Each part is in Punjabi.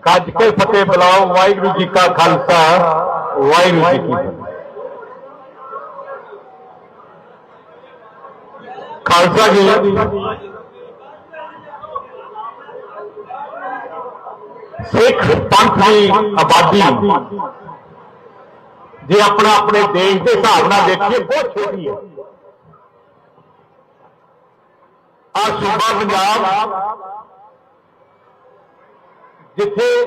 ਗੱਜ ਕੇ ਫਤਿਹ ਬੁਲਾਓ, ਵਾਹਿਗੁਰੂ ਜੀ ਕਾ ਖਾਲਸਾ, ਵਾਹਿਗੁਰੂ ਜੀ ਕੀ ਫਤਿਹ। ਖਾਲਸਾ ਜੀ। ਸਿੱਖ ਪੰਥ ਦੀ ਆਬਾਦੀ। ਜੇ ਆਪਣਾ ਆਪਣੇ ਦੇਸ਼ ਦੇ ਹਿਸਾਬ ਨਾਲ ਦੇਖੀਏ, ਬਹੁਤ ਛੋਟੀ ਹੈ। ਆ ਸੂਬਾ ਪੰਜਾਬ ਜਿੱਥੇ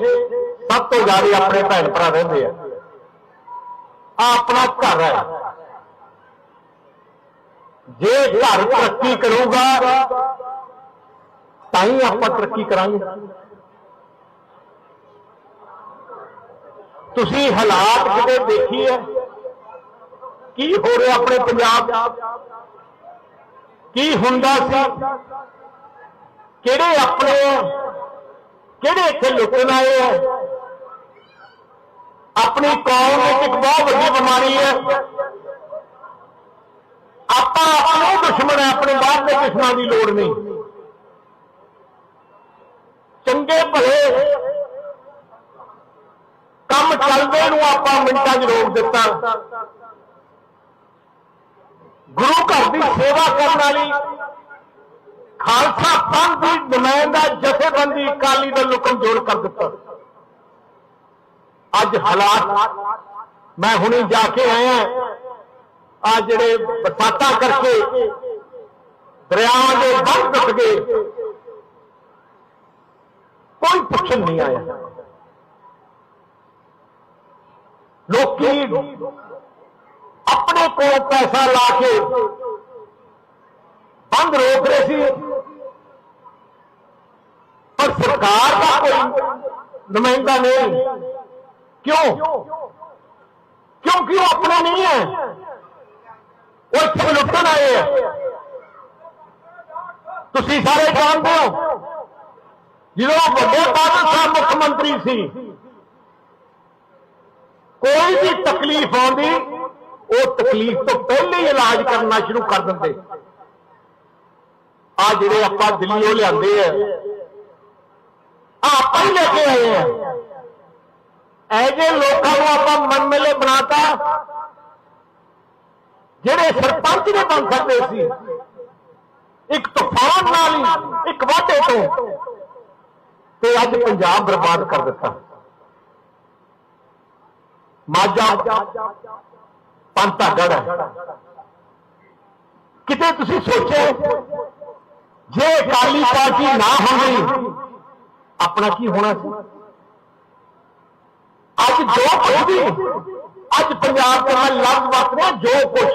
ਸਭ ਤੋਂ ਜ਼ਿਆਦਾ ਆਪਣੇ ਭੈਣ ਭਰਾ ਰਹਿੰਦੇ ਆ। ਆ ਆਪਣਾ ਘਰ ਹੈ। ਜੇ ਘਰ ਤਰੱਕੀ ਕਰੂਗਾ, ਤਾਂ ਹੀ ਆਪਾਂ ਤਰੱਕੀ ਕਰਾਂਗੇ। ਤੁਸੀਂ ਹਾਲਾਤ ਕਿਤੇ ਦੇਖੀਏ, ਕੀ ਹੋ ਰਿਹਾ ਆਪਣੇ ਪੰਜਾਬ? ਕੀ ਹੁੰਦਾ ਸੀ? ਕਿਹੜੇ ਆਪਣੇ ਕਿਹੜੇ ਇੱਥੇ ਲੁਕਣ ਆਏ ਆ, ਆਪਣੀ ਕੌਮ ਵਿੱਚ ਇੱਕ ਬਹੁਤ ਵੱਡੀ ਬਿਮਾਰੀ ਹੈ। ਆਪਾਂ ਆਪਣੇ ਦੁਸ਼ਮਣ ਹੈ ਆਪਣੇ ਬਾਹਰ ਦੇ ਦੁਸ਼ਮਣਾਂ ਦੀ ਲੋੜ ਨਹੀਂ। ਚੰਗੇ ਭਲੇ ਕੰਮ ਚੱਲਦੇ ਨੂੰ ਆਪਾਂ ਮਿੰਟਾਂ 'ਚ ਰੋਕ ਦਿੱਤਾ। ਗੁਰੂ ਘਰ ਦੀ ਸੇਵਾ ਕਰਨ ਵਾਲੀ ਖਾਲਸਾ ਪੰਥ ਦੀ ਨੁਮਾਇੰਦਾ ਜਥੇਬੰਦੀ ਅਕਾਲੀ ਦਲ ਨੂੰ ਕਮਜ਼ੋਰ ਕਰ ਦਿੱਤਾ। ਅੱਜ ਹਾਲਾਤ ਮੈਂ ਹੁਣੇ ਜਾ ਕੇ ਆਇਆ ਆ ਜਿਹੜੇ ਬਰਸਾਤਾਂ ਕਰਕੇ ਦਰਿਆਵਾਂ ਦੇ ਬੰਦ ਟੁੱਟ ਗਏ। ਕੋਈ ਪੁੱਛਣ ਨਹੀਂ ਆਇਆ। ਲੋਕੀ ਆਪਣੇ ਕੋਲ ਪੈਸਾ ਲਾ ਕੇ ਬੰਦ ਰੋਕ ਰਹੇ ਸੀ। ਪਰ ਸਰਕਾਰ ਦਾ ਕੋਈ ਨੁਮਾਇੰਦਾ ਨਹੀਂ। ਕਿਉਂ? ਕਿਉਂਕਿ ਉਹ ਆਪਣਾ ਨਹੀਂ ਹੈ। ਉਹ ਇੱਥੇ ਲੁੱਟਣ ਆਏ ਆ। ਤੁਸੀਂ ਸਾਰੇ ਜਾਣਦੇ ਹੋ, ਜਦੋਂ ਵੱਡੇ ਬਾਦਲ ਸਾਹਿਬ ਮੁੱਖ ਮੰਤਰੀ ਸੀ, ਕੋਈ ਵੀ ਤਕਲੀਫ ਆਉਂਦੀ, ਉਹ ਤਕਲੀਫ ਤੋਂ ਪਹਿਲੇ ਹੀ ਇਲਾਜ ਕਰਨਾ ਸ਼ੁਰੂ ਕਰ ਦਿੰਦੇ। ਆ ਜਿਹੜੇ ਆਪਾਂ ਦਿੱਲੀੋਂ ਲਿਆਂਦੇ ਆ। ਆ ਆਪਾਂ ਹੀ ਲੈ ਕੇ ਆਏ ਆ। ਐਜੇ ਲੋਕਾਂ ਨੂੰ ਆਪਾਂ ਮਨਮੇਲੇ ਬਣਾਤਾ, ਜਿਹੜੇ ਸਰਪੰਚ ਨੇ ਬਣ ਸਕਦੇ ਸੀ, ਇੱਕ ਤੂਫਾਨ ਨਾਲ ਹੀ, ਇੱਕ ਵਾਢੇ ਤੋਂ, ਤੇ ਅੱਜ ਪੰਜਾਬ ਬਰਬਾਦ ਕਰ ਦਿੱਤਾ। ਮਾਝਾ, ਪੰਤਾਗੜ ਕਿਤੇ ਤੁਸੀਂ ਸੋਚੋ ਜੇ ਅਕਾਲੀ ਪਾਰਟੀ ਨਾ ਹੁੰਦੀ ਆਪਣਾ ਕੀ ਹੋਣਾ ਸੀ? ਅੱਜ ਜੋ ਕੁਝ ਵੀ, ਅੱਜ ਪੰਜਾਬ ਦੇ ਨਾਲ ਲਫ਼ਜ਼ ਵਰਤ ਜੋ ਕੁਝ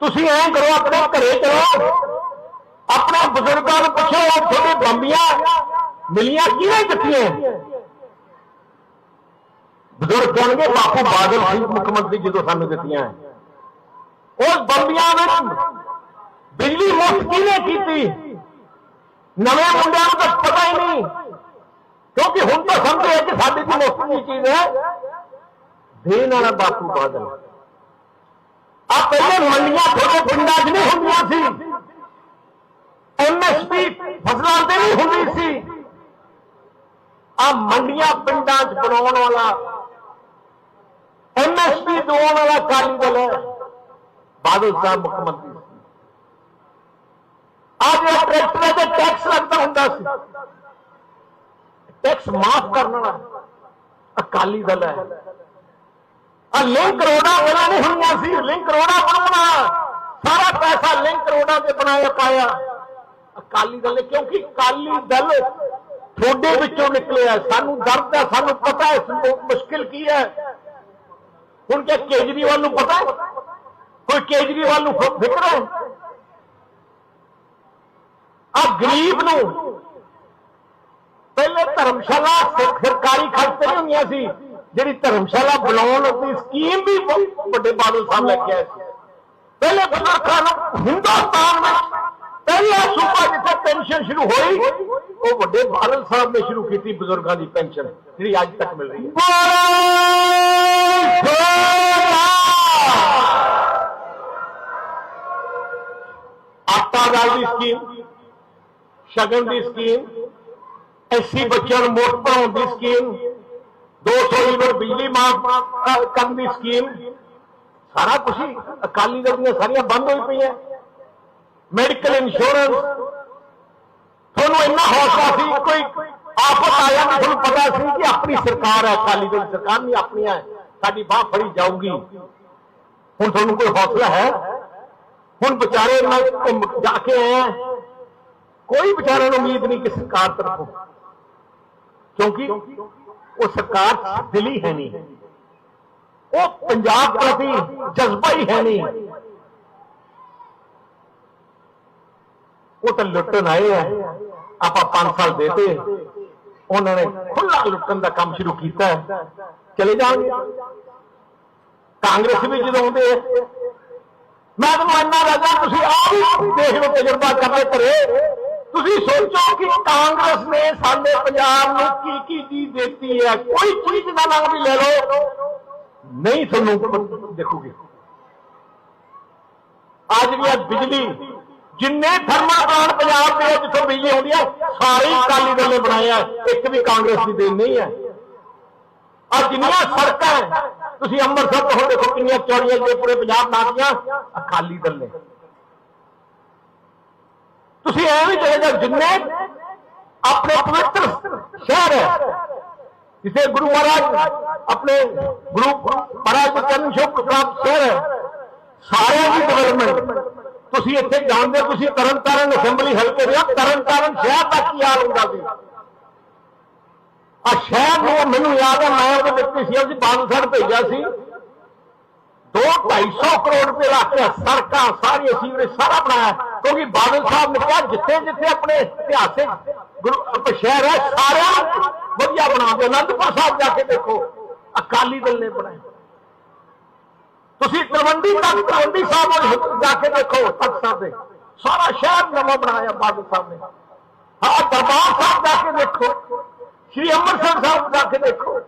ਤੁਸੀਂ ਐਂ ਕਰੋ, ਆਪਣੇ ਘਰੇ ਚਲੋ। ਆਪਣੇ ਬਜ਼ੁਰਗਾਂ ਨੂੰ ਪੁੱਛੋ, ਉਹ ਤੁਹਾਡੇ ਬੰਬੀਆਂ ਮਿਲੀਆਂ ਕਿਹਨੇ ਦਿੱਤੀਆਂ ਬਜ਼ੁਰਗ ਕਹਿਣਗੇ ਬਾਪੂ ਬਾਦਲ ਸੀ ਮੁੱਖ ਮੰਤਰੀ ਜਦੋਂ ਸਾਨੂੰ ਦਿੱਤੀਆਂ। ਉਸ ਬੰਬੀਆਂ ਨੂੰ ਬਿਜਲੀ ਮੁਫਤ ਕਿਹਨੇ ਕੀਤੀ? ਨਵੇਂ ਮੁੰਡਿਆਂ ਨੂੰ ਤਾਂ ਪਤਾ ਹੀ ਨਹੀਂ। ਕਿਉਂਕਿ ਹੁਣ ਤਾਂ ਸਮਝਦੇ ਆ ਕਿ ਸਾਡੀ ਦੀ ਮੁਫਤ ਦੀ ਚੀਜ਼ ਹੈ। ਦੇਣ ਵਾਲਾ ਬਾਪੂ ਬਾਦਲ। ਆ ਪਹਿਲੇ ਮੰਡੀਆਂ ਤੁਹਾਡੇ ਪਿੰਡਾਂ 'ਚ ਨਹੀਂ ਹੁੰਦੀਆਂ ਸੀ। ਐਮਐਸਪੀ ਫਸਲਾਂ ਤੇ ਨਹੀਂ ਹੁੰਦੀ ਸੀ। ਆ ਮੰਡੀਆਂ ਪਿੰਡਾਂ 'ਚ ਬਣਾਉਣ ਵਾਲਾ ਐਮਐਸਪੀ ਦਿਵਾਉਣ ਵਾਲਾ ਅਕਾਲੀ ਦਲ ਹੈ। ਬਾਦਲ ਸਾਹਿਬ ਮੁੱਖ ਮੰਤਰੀ। ਆ ਜਿਹੜਾ ਟਰੈਕਟਰਾਂ ਤੇ ਟੈਕਸ ਲੱਗਦਾ ਹੁੰਦਾ ਸੀ। ਟੈਕਸ ਮਾਫ ਕਰਨਾ ਅਕਾਲੀ ਦਲ ਹੈ। ਆ ਲਿੰਕ ਰੋਡਾਂ ਉਹਨਾਂ ਨੇ ਹੋਈਆਂ ਸੀ। ਲਿੰਕ ਰੋਡਾਂ ਬਣਾਉਣਾ ਸਾਰਾ ਪੈਸਾ ਲਿੰਕ ਰੋਡਾਂ ਤੇ ਬਣਾਇਆ ਪਾਇਆ। ਅਕਾਲੀ ਦਲ ਨੇ, ਕਿਉਂਕਿ ਅਕਾਲੀ ਦਲ ਤੁਹਾਡੇ ਵਿੱਚੋਂ ਨਿਕਲਿਆ। ਸਾਨੂੰ ਦਰਦ ਹੈ, ਸਾਨੂੰ ਪਤਾ ਹੈ ਮੁਸ਼ਕਿਲ ਕੀ ਹੈ। ਹੁਣ ਕਿ ਕੇਜਰੀਵਾਲ ਨੂੰ ਪਤਾ ਹੈ? ਕੋਈ ਕੇਜਰੀਵਾਲ ਨੂੰ ਫਿਕਰ ਹੈ? ਆ ਗਰੀਬ ਨੂੰ। ਪਹਿਲੇ ਧਰਮਸ਼ਾਲਾ ਸਰਕਾਰੀ ਖਰਚ ਨਹੀਂ ਹੁੰਦੀਆਂ ਸੀ। ਜਿਹੜੀ ਧਰਮਸ਼ਾਲਾ ਬਣਾਉਣ ਦੀ ਸਕੀਮ ਵੀ ਵੱਡੇ ਬਾਦਲ ਸਾਹਿਬ ਲੈ ਕੇ ਆਏ ਸੀ। ਪਹਿਲੇ ਬਜ਼ੁਰਗਾਂ ਨੂੰ ਹਿੰਦੁਸਤਾਨ ਵਿੱਚ ਪਹਿਲਾ ਸੂਬਾ ਜਿੱਥੇ ਪੈਨਸ਼ਨ ਸ਼ੁਰੂ ਹੋਈ ਉਹ ਵੱਡੇ ਬਾਦਲ ਸਾਹਿਬ ਨੇ ਸ਼ੁਰੂ ਕੀਤੀ ਬਜ਼ੁਰਗਾਂ ਦੀ ਪੈਨਸ਼ਨ ਜਿਹੜੀ ਅੱਜ ਤੱਕ ਮਿਲ ਰਹੀ ਹੈ। ਆਟਾ ਦਾਲ ਦੀ ਸਕੀਮ ਸ਼ਗਨ ਦੀ ਸਕੀਮ ਐਸੀ ਬੱਚਿਆਂ ਨੂੰ ਮੁਫਤ ਪੜਾਉਣ ਦੀ ਸਕੀਮ 200 ਯੂਨਿਟ ਬਿਜਲੀ ਮਾਫ ਕਰਨ ਦੀ ਸਕੀਮ, ਸਾਰਾ ਕੁਝ ਅਕਾਲੀ ਦਲ ਦੀਆਂ ਸਾਰੀਆਂ ਬੰਦ ਹੋਈ ਪਈਆਂ। ਮੈਡੀਕਲ ਇੰਸ਼ੋਰੈਂਸ, ਤੁਹਾਨੂੰ ਇੰਨਾ ਹੌਸਲਾ ਸੀ, ਕੋਈ ਆਫਤ ਆਇਆ ਤਾਂ ਤੁਹਾਨੂੰ ਪਤਾ ਸੀ ਕਿ ਆਪਣੀ ਸਰਕਾਰ ਹੈ, ਅਕਾਲੀ ਦਲ ਸਰਕਾਰ ਨਹੀਂ ਆਪਣੀ ਹੈ, ਸਾਡੀ ਬਾਹ ਫੜੀ ਜਾਊਗੀ। ਹੁਣ ਤੁਹਾਨੂੰ ਕੋਈ ਹੌਸਲਾ ਹੈ? ਹੁਣ ਵਿਚਾਰੇ ਨਾਲ ਜਾ ਕੇ ਆਏ ਕੋਈ ਵਿਚਾਰਿਆਂ ਨੂੰ ਉਮੀਦ ਨਹੀਂ ਕਿ ਸਰਕਾਰ ਤਰਫੋਂ। ਕਿਉਂਕਿ ਉਹ ਸਰਕਾਰ ਦਿਲੀ ਹੈ ਨਹੀਂ। ਉਹ ਪੰਜਾਬ ਪ੍ਰਤੀ ਜਜ਼ਬਾ ਹੀ ਹੈ ਨਹੀਂ। ਉਹ ਤਾਂ ਲੁੱਟਣ ਆਏ ਆ। ਆਪਾਂ 5 ਸਾਲ ਦੇਤੇ। ਉਹਨਾਂ ਨੇ ਖੁੱਲਾ ਲੁੱਟਣ ਦਾ ਕੰਮ ਸ਼ੁਰੂ ਕੀਤਾ। ਚਲੇ ਜਾਣਗੇ। ਕਾਂਗਰਸ ਵੀ ਜਦੋਂ ਆਉਂਦੇ ਆ, ਮੈਂ ਤੁਹਾਨੂੰ ਇੰਨਾ ਰਾਜਾ ਤੁਸੀਂ ਆਪ ਹੀ ਦੇਖ ਲਓ ਤਜਰਬਾ ਕਰਦੇ ਘਰੇ ਤੁਸੀਂ ਸੋਚੋ ਕਿ ਕਾਂਗਰਸ ਨੇ ਸਾਡੇ ਪੰਜਾਬ ਨੂੰ ਕੀ ਕੀ ਚੀਜ਼ ਦਿੱਤੀ ਹੈ। ਕੋਈ ਚੀਜ਼ ਦਾ ਨਾਮ ਵੀ ਲੈ ਲਓ। ਨਹੀਂ ਤੁਹਾਨੂੰ ਦੇਖੋਗੇ। ਅੱਜ ਵੀ ਅੱਜ ਬਿਜਲੀ, ਜਿੰਨੇ ਥਰਮਲ ਪਲਾਂਟ ਪੰਜਾਬ ਦੇ ਆ ਜਿੱਥੋਂ ਬਿਜਲੀ ਆਉਂਦੀ ਹੈ ਸਾਰੇ ਅਕਾਲੀ ਦਲ ਨੇ ਬਣਾਇਆ ਇੱਕ ਵੀ ਕਾਂਗਰਸ ਦੀ ਦੇਣ ਨਹੀਂ ਹੈ। ਆ ਜਿੰਨੀਆਂ ਸੜਕਾਂ ਤੁਸੀਂ ਅੰਮ੍ਰਿਤਸਰ ਤੋਂ ਹੁਣ ਦੇਖੋ ਕਿੰਨੀਆਂ ਚੌੜੀਆਂ ਜੇ ਪੂਰੇ ਪੰਜਾਬ ਨਾਲ ਦੀਆਂ ਅਕਾਲੀ ਦਲ ਨੇ। ਤੁਸੀਂ ਐਵੇਂ ਚਲੇ ਜਾਓ ਜਿੰਨੇ ਆਪਣੇ ਪਵਿੱਤਰ ਸ਼ਹਿਰ ਹੈ ਜਿੱਥੇ ਗੁਰੂ ਮਹਾਰਾਜ ਆਪਣੇ ਗੁਰੂ ਮਹਾਰਾਜ ਦੇ ਚਰਨ ਛੋਹ ਪ੍ਰਾਪਤ ਸ਼ਹਿਰ ਹੈ ਸਾਰਿਆਂ ਦੀ ਡਿਵੈਲਪਮੈਂਟ ਤੁਸੀਂ ਇੱਥੇ ਜਾਣਦੇ ਹੋ, ਤੁਸੀਂ ਤਰਨਤਾਰਨ ਅਸੈਂਬਲੀ ਹਲਕੇ ਦੇ ਹੋ ਤਰਨਤਾਰਨ ਸ਼ਹਿਰ ਦਾ ਕੀ ਹਾਲ ਹੁੰਦਾ ਸੀ? ਆ ਸ਼ਹਿਰ ਨੂੰ ਮੈਨੂੰ ਯਾਦ ਹੈ ਮੈਂ ਉਹਦੇ ਡਿਪਟੀ ਸੀ ਬਾਦਲ ਸਾਹਿਬ ਭੇਜਿਆ ਸੀ। 2 250 ਕਰੋੜ ਰੁਪਏ ਲਾ ਕੇ ਸੜਕਾਂ ਸਾਰੀਆਂ ਸੀਵਰੇਜ ਸਾਰਾ ਬਣਾਇਆ। ਕਿਉਂਕਿ ਬਾਦਲ ਸਾਹਿਬ ਨੇ ਕਿਹਾ ਜਿੱਥੇ ਜਿੱਥੇ ਆਪਣੇ ਇਤਿਹਾਸਿਕ ਗੁਰੂ ਸ਼ਹਿਰ ਹੈ, ਸਾਰਿਆਂ ਵਧੀਆ ਬਣਾ ਦਿਓ। ਅਨੰਦਪੁਰ ਸਾਹਿਬ ਜਾ ਕੇ ਦੇਖੋ, ਅਕਾਲੀ ਦਲ ਨੇ ਬਣਾਇਆ। ਤੁਸੀਂ ਤਲਵੰਡੀ ਤੱਕ ਤਲਵੰਡੀ ਸਾਹਿਬ ਜਾ ਕੇ ਦੇਖੋ, ਤਖਤ ਸਾਹਿਬ ਦੇ। ਸਾਰਾ ਸ਼ਹਿਰ ਨਵਾਂ ਬਣਾਇਆ ਬਾਦਲ ਸਾਹਿਬ ਨੇ। ਹਾਂ, ਦਰਬਾਰ ਸਾਹਿਬ ਜਾ ਕੇ ਦੇਖੋ, ਸ਼੍ਰੀ ਅੰਮ੍ਰਿਤਸਰ ਸਾਹਿਬ ਜਾ ਕੇ ਦੇਖੋ।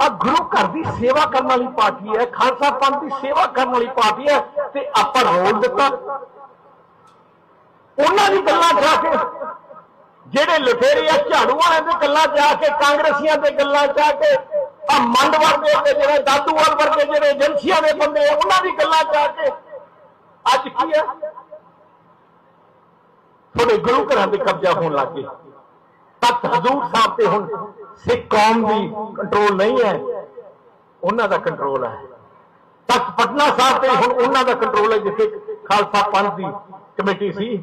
ਆ ਗੁਰੂ ਘਰ ਦੀ ਸੇਵਾ ਕਰਨ ਵਾਲੀ ਪਾਰਟੀ ਹੈ, ਖਾਲਸਾ ਪੰਥ ਦੀ ਸੇਵਾ ਕਰਨ ਵਾਲੀ ਪਾਰਟੀ ਹੈ ਤੇ ਆਪਾਂ ਰੋਲ ਦਿੱਤਾ। ਉਹਨਾਂ ਦੀ ਗੱਲਾਂ ਜਾ ਕੇ, ਜਿਹੜੇ ਲੁਟੇਰੇ ਆ, ਝਾੜੂ ਵਾਲਿਆਂ ਦੇ ਗੱਲਾਂ ਜਾ ਕੇ, ਕਾਂਗਰਸੀਆਂ ਦੇ ਗੱਲਾਂ ਜਾ ਕੇ, ਆ ਮੰਡ ਵਰਗੇ ਤੇ ਜਿਹੜੇ ਦਾਦੂਵਾਲ ਵਰਗੇ ਜਿਹੜੇ ਏਜੰਸੀਆਂ ਦੇ ਬੰਦੇ ਆ, ਉਹਨਾਂ ਦੀ ਗੱਲਾਂ ਜਾ ਕੇ। ਅੱਜ ਕੀ ਹੈ? ਤੁਹਾਡੇ ਗੁਰੂ ਘਰਾਂ ਦੇ ਕਬਜ਼ਾ ਹੋਣ ਲੱਗ ਗਏ। ਤਖਤ ਹਜ਼ੂਰ ਸਾਹਿਬ ਤੇ ਹੁਣ ਸਿੱਖ ਕੌਮ ਦੀ ਕੰਟਰੋਲ ਨਹੀਂ ਹੈ। ਉਹਨਾਂ ਦਾ ਕੰਟਰੋਲ ਹੈ। ਤਖਤ ਪਟਨਾ ਸਾਹਿਬ ਤੇ ਹੁਣ ਉਹਨਾਂ ਦਾ ਕੰਟਰੋਲ ਹੈ, ਜਿੱਥੇ ਖਾਲਸਾ ਪੰਥ ਦੀ ਕਮੇਟੀ ਸੀ।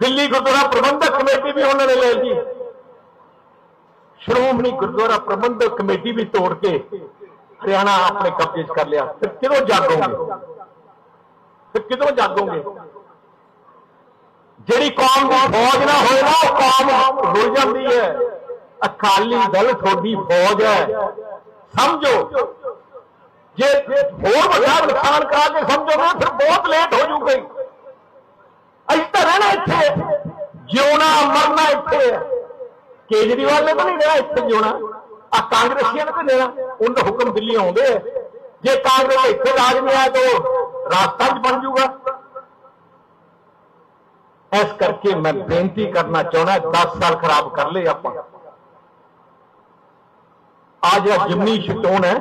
ਦਿੱਲੀ ਗੁਰਦੁਆਰਾ ਪ੍ਰਬੰਧਕ ਕਮੇਟੀ ਵੀ ਉਹਨਾਂ ਨੇ ਲੈ ਲਈ। ਸ਼੍ਰੋਮਣੀ ਗੁਰਦੁਆਰਾ ਪ੍ਰਬੰਧਕ ਕਮੇਟੀ ਵੀ ਤੋੜ ਕੇ ਹਰਿਆਣਾ ਆਪਣੇ ਕਬਜ਼ੇ 'ਚ ਕਰ ਲਿਆ। ਫਿਰ ਕਿਦੋਂ ਜਾਗੋਗੇ? ਫਿਰ ਕਿਦੋਂ ਜਾਗੋਗੇ? ਜਿਹੜੀ ਕੌਮ ਦੀ ਫੌਜ ਨਾ ਹੋਏ ਨਾ, ਉਹ ਕੌਮ ਰੁਲ ਜਾਂਦੀ ਹੈ। ਅਕਾਲੀ ਦਲ ਤੁਹਾਡੀ ਫੌਜ ਹੈ। ਸਮਝੋ। ਜੇ ਹੋਰ ਵੱਡਾ ਨੁਕਸਾਨ ਕਰਾ ਕੇ ਸਮਝੋਗੇ ਫਿਰ ਬਹੁਤ ਲੇਟ ਹੋ ਜੂਗੇ। ਅਸੀਂ ਤਾਂ ਰਹਿਣਾ ਇੱਥੇ। ਜਿਉਣਾ, ਮਰਨਾ ਇੱਥੇ। ਕੇਜਰੀਵਾਲ ਨੇ ਤਾਂ ਨਹੀਂ ਰਹਿਣਾ ਇੱਥੇ ਜਿਉਣਾ। ਆ ਕਾਂਗਰਸੀਆਂ ਨੇ ਤਾਂ ਨਹੀਂ ਰਹਿਣਾ। ਉਹਨਾਂ ਦਾ ਹੁਕਮ ਦਿੱਲੀ ਆਉਂਦੇ ਆ। ਜੇ ਕਾਂਗਰਸ ਇੱਥੇ ਰਾਜ ਨਹੀਂ ਆਇਆ ਤਾਂ ਉਹ ਰਾਜਸਥਾਨ 'ਚ ਬਣ ਜੂਗਾ। ਇਸ ਕਰਕੇ ਮੈਂ ਬੇਨਤੀ ਕਰਨਾ ਚਾਹੁੰਦਾ 10 ਸਾਲ ਖਰਾਬ ਕਰ ਲਏ ਆਪਾਂ। ਆ ਜਿਹੜਾ ਜਿਮਨੀ ਸ਼ਟੋਨ ਹੈ,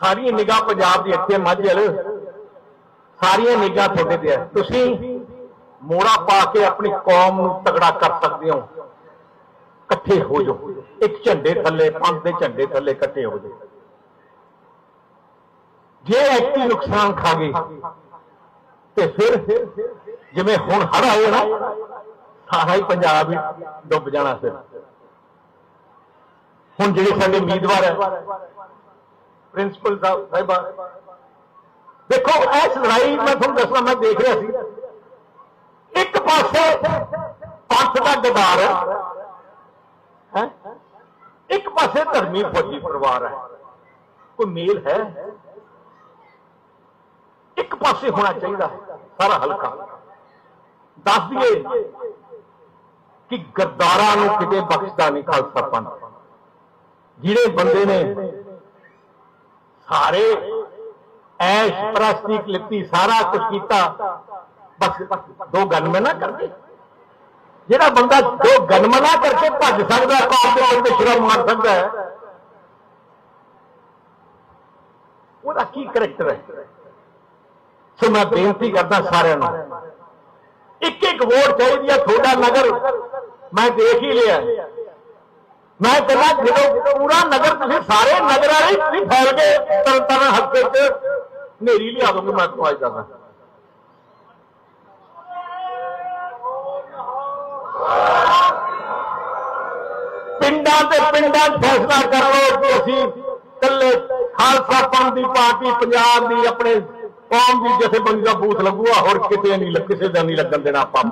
ਸਾਰੀਆਂ ਨਿਗਾਹ ਪੰਜਾਬ ਦੀ ਇੱਥੇ ਮਾਝਲ ਸਾਰੀਆਂ ਨਿਗਾਹ ਤੁਹਾਡੇ ਤੇ ਹੈ। ਤੁਸੀਂ ਮੋੜਾ ਪਾ ਕੇ ਆਪਣੀ ਕੌਮ ਨੂੰ ਤਗੜਾ ਕਰ ਸਕਦੇ ਹੋ। ਇਕੱਠੇ ਹੋ ਜਾਓ। ਇੱਕ ਝੰਡੇ ਥੱਲੇ, ਪੰਜ ਦੇ ਝੰਡੇ ਥੱਲੇ ਇਕੱਠੇ ਹੋ ਜਾਓ। ਜੇ ਐਕਟੀ ਨੁਕਸਾਨ ਖਾ ਗਏ, ਤੇ ਫਿਰ ਜਿਵੇਂ ਹੁਣ ਹੜ ਆਏ ਨਾ, ਸਾਰਾ ਹੀ ਪੰਜਾਬ ਹੀ ਡੁੱਬ ਜਾਣਾ ਫਿਰ। ਹੁਣ ਜਿਹੜੇ ਸਾਡੇ ਉਮੀਦਵਾਰ ਹੈ ਪ੍ਰਿੰਸੀਪਲ ਸਾਹਿਬ ਦੇਖੋ ਇਸ ਲੜਾਈ ਮੈਂ ਤੁਹਾਨੂੰ ਦੱਸਣਾ ਮੈਂ ਦੇਖ ਰਿਹਾ ਸੀ। ਇੱਕ ਪਾਸੇ ਪੰਥ ਦਾ ਗਦਾਰ ਹੈ ਹੈਂ? ਇੱਕ ਪਾਸੇ ਧਰਮੀ ਫੌਜੀ ਪਰਿਵਾਰ ਹੈ। ਕੋਈ ਮੇਲ ਹੈ? ਇੱਕ ਪਾਸੇ ਹੋਣਾ ਚਾਹੀਦਾ ਸਾਰਾ ਹਲਕਾ। ਦੱਸ ਦਈਏ ਕਿ ਗੱਦਾਰਾਂ ਨੂੰ ਕਿਤੇ ਬਖਸ਼ਦਾ ਨਹੀਂ ਖਾਲਸਾ ਪੰਥ। ਜਿਹੜੇ ਬੰਦੇ ਨੇ ਸਾਰੇ ਐਸ਼ ਪ੍ਰਸਤੀ ਲਿੱਤੀ, ਸਾਰਾ ਕੁਝ ਕੀਤਾ, ਬਸ ਦੋ ਗਨਮੈਨ ਨਾ ਕਰਦੇ। ਜਿਹੜਾ ਬੰਦਾ ਦੋ ਜੋ ਗਨਮਨਾ ਕਰਕੇ ਭੱਜ ਸਕਦਾ ਕੌਮ ਦੇ ਉੱਤੇ ਸ਼ਰਮ ਮਾਰ ਸਕਦਾ ਹੈ। ਉਹਦਾ ਕੀ ਕਰੈਕਟਰ ਹੈ? ਸੋ ਮੈਂ ਬੇਨਤੀ ਕਰਦਾ ਸਾਰਿਆਂ ਨੂੰ ਇੱਕ ਇੱਕ ਵੋਟ ਚਾਹੀਦੀ ਹੈ ਤੁਹਾਡਾ ਨਗਰ, ਮੈਂ ਦੇਖ ਹੀ ਲਿਆ। ਮੈਂ ਕਹਿੰਦਾ ਜਦੋਂ ਪੂਰਾ ਨਗਰ ਤੁਸੀਂ ਸਾਰੇ ਨਗਰ ਵਾਲੇ ਫੈਲ ਕੇ ਤਰਨ ਤਰਨ ਹੱਥੇ 'ਚ ਨੇਰੀ ਲਿਆ ਦੋਗੇ ਮੈਂ ਤੁਹਾਨੂੰ ਅੱਜ ਦੱਸਦਾ। ਪਿੰਡਾਂ ਤੇ ਪਿੰਡਾਂ 'ਚ ਫੈਸਲਾ ਕਰ ਲਓ ਕਿ ਅਸੀਂ ਇਕੱਲੇ ਖਾਲਸਾ ਪੰਥ ਦੀ ਪਾਰਟੀ, ਪੰਜਾਬ ਦੀ ਆਪਣੇ ਕੌਮ ਦੀ ਜਥੇਬੰਦੀ ਦਾ ਬੂਥ ਲੱਗੂਗਾ, ਹੋਰ ਕਿਤੇ ਨਹੀਂ, ਕਿਸੇ ਦਾ ਨਹੀਂ ਲੱਗਣ ਦੇਣਾ ਆਪਾਂ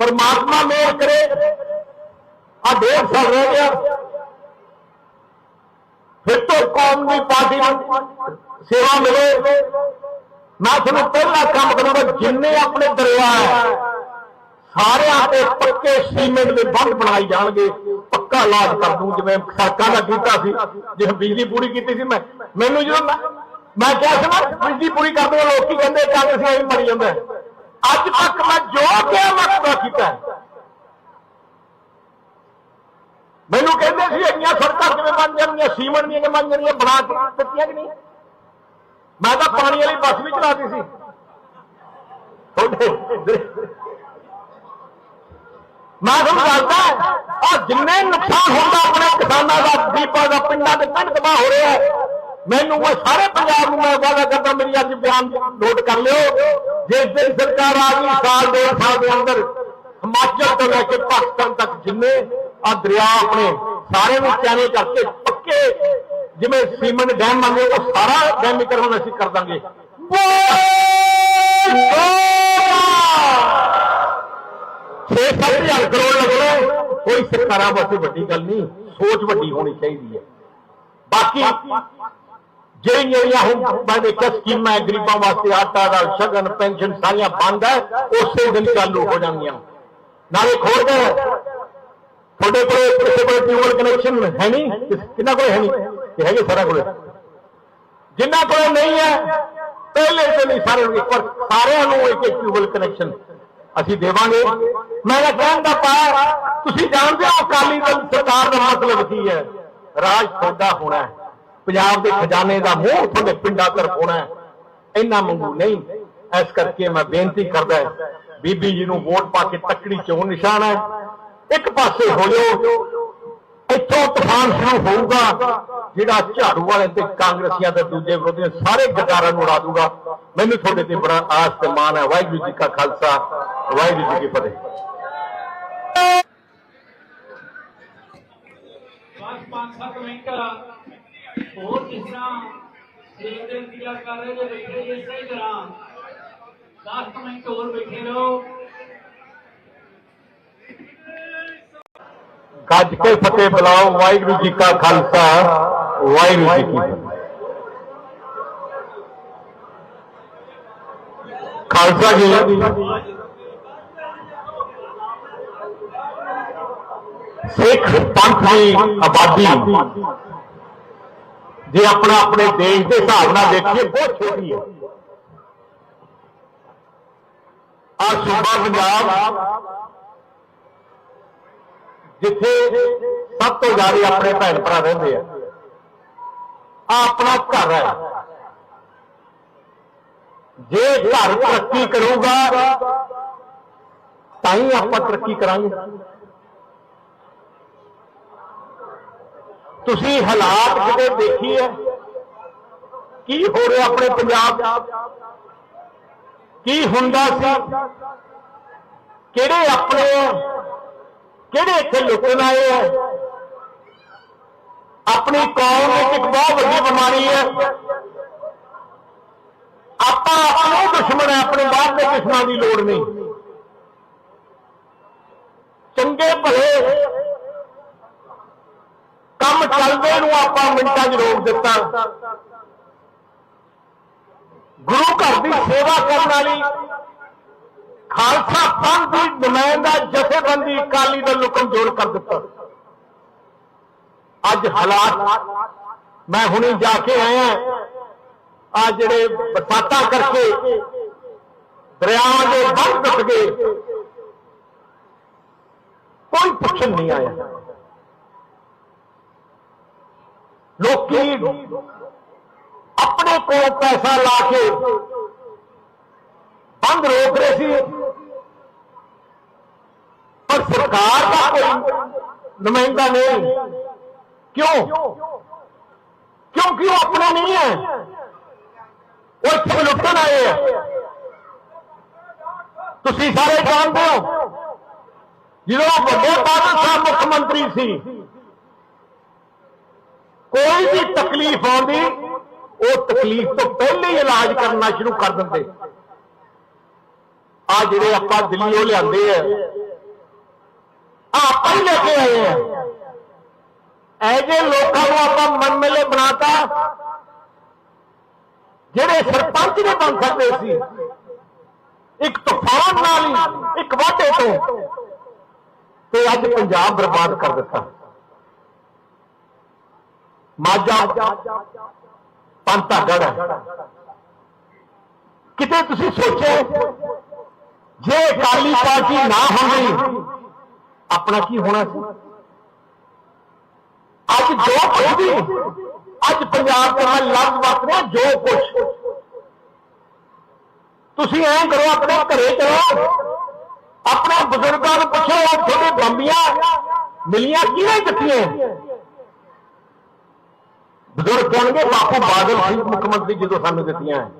ਪਰਮਾਤਮਾ ਮੇਰ ਕਰੇ। ਆ ਡੇਢ ਸਾਲ ਰਹਿ ਗਿਆ। ਫਿਰ ਤੋਂ ਕੌਮ ਦੀ ਪਾਰਟੀ ਨੂੰ ਸੇਵਾ ਮਿਲੇ। ਮੈਂ ਤੁਹਾਨੂੰ ਪਹਿਲਾ ਕੰਮ ਕਰਾਂਗਾ ਜਿੰਨੇ ਆਪਣੇ ਦਰਿਆ ਸਾਰਿਆਂ ਤੇ ਪੱਕੇ ਸੀਮੈਂਟ ਦੇ ਬੰਦ ਬਣਾਈ ਜਾਣਗੇ। ਪੱਕਾ ਇਲਾਜ ਕਰ ਦੂੰ, ਜਿਵੇਂ ਸੜਕਾਂ ਦਾ ਕੀਤਾ ਸੀ, ਜਿਵੇਂ ਬਿਜਲੀ ਪੂਰੀ ਕੀਤੀ ਸੀ ਮੈਂ। ਮੈਨੂੰ ਜਦੋਂ ਮੈਂ ਕਿਹਾ ਸੀ ਨਾ, ਬਿਜਲੀ ਪੂਰੀ ਕਰਦੇ ਹੋ ਕੀ ਕਹਿੰਦੇ ਕਾਂਗਰਸ ਐਵੇਂ ਮਰੀ ਜਾਂਦਾ ਅੱਜ ਤੱਕ ਮੈਂ ਜੋ ਕਿਹਾ ਮੈਂ ਕੀਤਾ ਮੈਨੂੰ ਕਹਿੰਦੇ ਸੀ, ਇੰਨੀਆਂ ਸੜਕਾਂ ਕਿਵੇਂ ਬਣ ਜਾਣਗੀਆਂ, ਸੀਮੈਂਟ ਦੀਆਂ ਕਿਵੇਂ ਬਣ ਜਾਣਗੀਆਂ, ਬਣਾ ਕੇ ਦਿੱਤੀਆਂ ਕਿ ਨਹੀਂ? ਮੈਂ ਤਾਂ ਪਾਣੀ ਵਾਲੀ ਬੱਸ ਵੀ ਚਲਾਤੀ ਸੀ। ਮੈਂ ਤੁਹਾਨੂੰ ਦੱਸਦਾ ਆ ਜਿੰਨੇ ਨੁਕਸਾਨ ਹੁੰਦਾ, ਆਪਣੇ ਕਿਸਾਨਾਂ ਦਾ ਦੀਪਾਂ ਦਾ, ਪਿੰਡਾਂ ਦੇ ਪਿੰਡ ਤਬਾਹ ਹੋ ਰਿਹਾ ਹੈ ਮੈਨੂੰ ਮੈਂ ਸਾਰੇ ਪੰਜਾਬ ਨੂੰ ਮੈਂ ਵਾਅਦਾ ਕਰਦਾ, ਮੇਰੀ ਅੱਜ ਬਿਆਨ ਨੋਟ ਕਰ ਲਿਓ। ਜੇ ਦਿਨ ਸਰਕਾਰ ਆ ਗਈ, ਸਾਲ, ਦੇ ਸਾਲ ਦੇ ਅੰਦਰ ਹਿਮਾਚਲ ਤੋਂ ਲੈ ਕੇ ਪਾਕਿਸਤਾਨ ਤੱਕ ਜਿੰਨੇ ਆ ਦਰਿਆ ਆਪਣੇ ਸਾਰੇ ਨੂੰ ਚੈਨਲ ਕਰਕੇ ਪੱਕੇ, ਜਿਵੇਂ ਸੀਮੈਂਟ ਡੈਮ ਮੰਗੇ ਉਹ ਸਾਰਾ ਡੈਮੀਕਰਨ ਅਸੀਂ ਕਰ ਦਾਂਗੇ। ਛੇ ਸੱਤ ਹਜ਼ਾਰ ਕਰੋੜ ਲੱਗਣਾ ਕੋਈ ਸਰਕਾਰਾਂ ਵਾਸਤੇ ਵੱਡੀ ਗੱਲ ਨਹੀਂ, ਸੋਚ ਵੱਡੀ ਹੋਣੀ ਚਾਹੀਦੀ ਹੈ। ਬਾਕੀ ਜਿਹੜੀਆਂ ਜਿਹੜੀਆਂ ਹੁਣ ਮੈਂ ਦੇਖਿਆ ਸਕੀਮਾਂ ਗਰੀਬਾਂ ਵਾਸਤੇ ਆਟਾ ਦਾ ਸ਼ਗਨ, ਪੈਨਸ਼ਨ ਸਾਰੀਆਂ ਬੰਦ ਹੈ, ਉਸੇ ਦਿਨ ਚਾਲੂ ਹੋ ਜਾਣਗੀਆਂ ਨਾਲੇ ਖੋਲ ਕੇ ਤੁਹਾਡੇ ਕੋਲ ਕਿਸੇ ਕੋਲ ਟਿਊਬਲ ਕਨੈਕਸ਼ਨ ਹੈ ਨਹੀਂ? ਕਿਸ- ਕਿੰਨਾ ਕੋਲ ਹੈ ਨਹੀਂ? ਹੈਗੇ ਸਾਰਾ ਕੋਲ। ਜਿੰਨਾ ਕੋਲ ਨਹੀਂ ਹੈ, ਪਹਿਲੇ ਤੋਂ ਨਹੀਂ ਸਾਰੇ ਨੂੰ ਇੱਕ ਵਾਰ ਸਾਰਿਆਂ ਨੂੰ ਇੱਕ ਇੱਕ ਟਿਊਬਲ ਕਨੈਕਸ਼ਨ ਅਸੀਂ ਦੇਵਾਂਗੇ। ਮੈਂ ਤਾਂ ਕਹਿਣ ਦਾ ਪਾਇਆ ਤੁਸੀਂ ਜਾਣਦੇ ਹੋ ਅਕਾਲੀ ਦਲ ਸਰਕਾਰ ਦਾ ਮਤਲਬ ਕੀ ਹੈ? ਰਾਜ ਤੁਹਾਡਾ ਹੋਣਾ ਹੈ। ਪੰਜਾਬ ਦੇ ਖਜ਼ਾਨੇ ਦਾ ਮੂੰਹ ਤੁਹਾਡੇ ਪਿੰਡਾਂ ਤਰਫ ਹੋਣਾ ਇੰਨਾ ਮੰਗੂ ਨਹੀਂ। ਇਸ ਕਰਕੇ ਮੈਂ ਬੇਨਤੀ ਕਰਦਾ ਬੀਬੀ ਜੀ ਨੂੰ ਵੋਟ ਪਾ ਕੇ ਤੱਕੜੀ ਚੋਣ ਨਿਸ਼ਾਨ ਹੈ। ਇੱਕ ਪਾਸੇ ਹੋ ਜਾਓ ਇੱਥੋਂ ਤੂਫਾਨ ਸ਼ੁਰੂ ਹੋਊਗਾ, ਜਿਹੜਾ ਝਾੜੂ ਵਾਲੇ ਤੇ ਕਾਂਗਰਸੀਆਂ ਤੇ ਦੂਜੇ ਵਿਰੋਧੀਆਂ ਸਾਰੇ ਗਦਾਰਾਂ ਨੂੰ ਉਡਾ ਦੂਗਾ। ਮੈਨੂੰ ਤੁਹਾਡੇ ਤੇ ਬੜਾ ਆਸ ਤੇ ਮਾਣ ਹੈ। ਵਾਹਿਗੁਰੂ ਜੀ ਕਾ ਖਾਲਸਾ, ਵਾਹਿਗੁਰੂ ਜੀ ਕੀ ਫਤਿਹ। ਬਸ ਪੰਜ ਸੱਤ ਮਿੰਟ ਹੋਰ ਜਿਸ ਤਰ੍ਹਾਂ ਸੇਵ ਦੇ ਇੰਤਜ਼ਾਰ ਕਰ ਰਹੇ ਜੇ ਬੈਠੇ ਜੇ ਇਸੇ ਤਰ੍ਹਾਂ 10 ਮਿੰਟ ਹੋਰ ਬੈਠੇ ਰਹੋ ਗੱਜ ਕੇ ਫਤਿਹ ਬੁਲਾਓ ਵਾਹਿਗੁਰੂ ਜੀ ਕਾ ਖਾਲਸਾ ਵਾਹਿਗੁਰੂ ਜੀ ਕੀ ਫਤਿਹ ਖਾਲਸਾ ਜੀ ਸਿੱਖ ਪੰਥ ਦੀ ਆਬਾਦੀ ਜੇ ਆਪਣਾ ਆਪਣੇ ਦੇਸ਼ ਦੇ ਹਿਸਾਬ ਨਾਲ ਦੇਖੀਏ, ਬਹੁਤ ਛੋਟੀ ਹੈ। ਆ ਸੂਬਾ ਪੰਜਾਬ, ਜਿੱਥੇ ਸਭ ਤੋਂ ਜ਼ਿਆਦਾ ਆਪਣੇ ਭੈਣ ਭਰਾ ਰਹਿੰਦੇ ਆ। ਆ ਆਪਣਾ ਘਰ ਹੈ। ਜੇ ਘਰ ਤਰੱਕੀ ਕਰੂਗਾ, ਤਾਂ ਹੀ ਆਪਾਂ ਤਰੱਕੀ ਕਰਾਂਗੇ। ਤੁਸੀਂ ਹਾਲਾਤ ਕਿਤੇ ਦੇਖੀ ਹੈ? ਕੀ ਹੋ ਰਿਹਾ ਆਪਣੇ ਪੰਜਾਬ ਕੀ ਹੁੰਦਾ ਸੀ? ਕਿਹੜੇ ਆਪਣੇ ਕਿਹੜੇ ਇੱਥੇ ਲੁਕਣ ਆਏ ਆ? ਆਪਣੀ ਕੌਮ ਵਿੱਚ ਇੱਕ ਬਹੁਤ ਵੱਡੀ ਬਿਮਾਰੀ ਹੈ। ਆਪਾਂ ਆਪਣੇ ਦੁਸ਼ਮਣ ਹੈ ਆਪਣੇ ਬਾਹਰ ਦੇ ਦੁਸ਼ਮਣਾਂ ਦੀ ਲੋੜ ਨਹੀਂ। ਚੰਗੇ ਭਲੇ ਚੱਲਦੇ ਨੂੰ ਆਪਾਂ ਮਿੰਟਾਂ 'ਚ ਰੋਕ ਦਿੱਤਾ। ਗੁਰੂ ਘਰ ਦੀ ਸੇਵਾ ਕਰਨ ਵਾਲੀ ਖਾਲਸਾ ਪੰਥ ਦੀ ਨੁਮਾਇੰਦਾ ਜਥੇਬੰਦੀ ਅਕਾਲੀ ਦਲ ਨੂੰ ਕਮਜ਼ੋਰ ਕਰ ਦਿੱਤਾ। ਅੱਜ ਹਾਲਾਤ ਮੈਂ ਹੁਣੇ ਜਾ ਕੇ ਆਇਆ ਆ ਜਿਹੜੇ ਬਰਸਾਤਾਂ ਕਰਕੇ ਦਰਿਆਵਾਂ ਦੇ ਬੰਦ ਟੁੱਟ ਗਏ। ਕੋਈ ਪੁੱਛਣ ਨਹੀਂ ਆਇਆ। ਲੋਕੀ ਆਪਣੇ ਕੋਲ ਪੈਸਾ ਲਾ ਕੇ ਬੰਦ ਰੋਕ ਰਹੇ ਸੀ। ਪਰ ਸਰਕਾਰ ਦਾ ਕੋਈ ਨੁਮਾਇੰਦਾ ਨਹੀਂ। ਕਿਉਂ? ਕਿਉਂਕਿ ਉਹ ਆਪਣਾ ਨਹੀਂ ਹੈ। ਉਹ ਇੱਥੇ ਲੁੱਟਣ ਆਏ ਆ। ਤੁਸੀਂ ਸਾਰੇ ਜਾਣਦੇ ਹੋ, ਜਦੋਂ ਵੱਡੇ ਬਾਦਲ ਸਾਹਿਬ ਮੁੱਖ ਮੰਤਰੀ ਸੀ ਕੋਈ ਵੀ ਤਕਲੀਫ ਆਉਂਦੀ, ਉਹ ਤਕਲੀਫ ਤੋਂ ਪਹਿਲੇ ਹੀ ਇਲਾਜ ਕਰਨਾ ਸ਼ੁਰੂ ਕਰ ਦਿੰਦੇ। ਆ ਜਿਹੜੇ ਆਪਾਂ ਦਿੱਲੀੋਂ ਲਿਆਂਦੇ ਆ। ਆ ਆਪਾਂ ਹੀ ਲੈ ਕੇ ਆਏ ਆ। ਐਜੇ ਲੋਕਾਂ ਨੂੰ ਆਪਾਂ ਮਨਮੇਲੇ ਬਣਾਤਾ, ਜਿਹੜੇ ਸਰਪੰਚ ਨਹੀਂ ਬਣ ਸਕਦੇ ਸੀ, ਇੱਕ ਤੂਫਾਨ ਨਾਲ ਹੀ, ਇੱਕ ਵਾਢੇ ਤੋਂ, ਤੇ ਅੱਜ ਪੰਜਾਬ ਬਰਬਾਦ ਕਰ ਦਿੱਤਾ। ਮਾਝਾ, ਪੰਤਾਗੜ। ਕਿਤੇ ਤੁਸੀਂ ਸੋਚੋ, ਜੇ ਅਕਾਲੀ ਪਾਰਟੀ ਨਾ ਹੋਣੀ ਆਪਣਾ ਕੀ ਹੋਣਾ ਸੀ? ਅੱਜ ਜੋ ਕੁਝ ਵੀ, ਅੱਜ ਪੰਜਾਬ ਦੇ ਮੈਂ ਲੱਗ ਵਰਤ ਰਿਹਾ, ਜੋ ਕੁਝ ਤੁਸੀਂ ਐਂ ਕਰੋ, ਆਪਣੇ ਘਰੇ ਚਲੋ ਆਪਣੇ ਬਜ਼ੁਰਗਾਂ ਨੂੰ ਪੁੱਛੋ, ਉਹ ਤੁਹਾਡੇ ਬੰਬੀਆਂ ਮਿਲੀਆਂ ਕਿਹਨੇ ਦਿੱਤੀਆਂ? ਬਜ਼ੁਰਗ ਕਹਿਣਗੇ ਬਾਪੂ ਬਾਦਲ ਸੀ ਮੁੱਖ ਮੰਤਰੀ ਜਦੋਂ ਸਾਨੂੰ ਦਿੱਤੀਆਂ।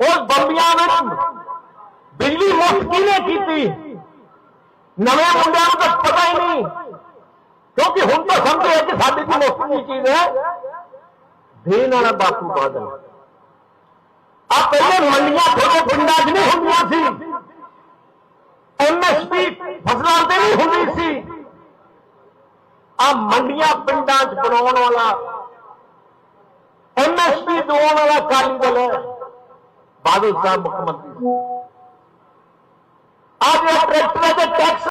ਉਹ ਬੰਬੀਆਂ ਵਿੱਚ ਬਿਜਲੀ ਮੁਫਤ ਕਿਹਨੇ ਕੀਤੀ? ਨਵੇਂ ਮੁੰਡਿਆਂ ਨੂੰ ਤਾਂ ਪਤਾ ਹੀ ਨਹੀਂ। ਕਿਉਂਕਿ ਹੁਣ ਤਾਂ ਸਮਝਦੇ ਆ ਕਿ ਸਾਡੀ ਦੀ ਮੁਫਤ ਦੀ ਚੀਜ਼ ਹੈ। ਦੇਣ ਵਾਲਾ ਬਾਪੂ ਬਾਦਲ। ਆ ਪਹਿਲੇ ਮੰਡੀਆਂ ਤੁਹਾਡੇ ਪਿੰਡਾਂ 'ਚ ਨਹੀਂ ਹੁੰਦੀਆਂ ਸੀ। ਐਮਐਸਪੀ ਫਸਲਾਂ ਤੇ ਨਹੀਂ ਹੁੰਦੀ ਸੀ। ਆ ਮੰਡੀਆਂ ਪਿੰਡਾਂ 'ਚ ਬਣਾਉਣ ਵਾਲਾ ਐਮਐਸਪੀ ਦਿਵਾਉਣ ਵਾਲਾ ਕਾਲੀ ਦਲ ਹੈ। ਬਾਦਲ ਸਾਹਿਬ ਮੁੱਖ ਮੰਤਰੀ। ਅੱਜ ਇਹ ਟਰੈਕਟਰਾਂ ਦੇ ਟੈਕਸ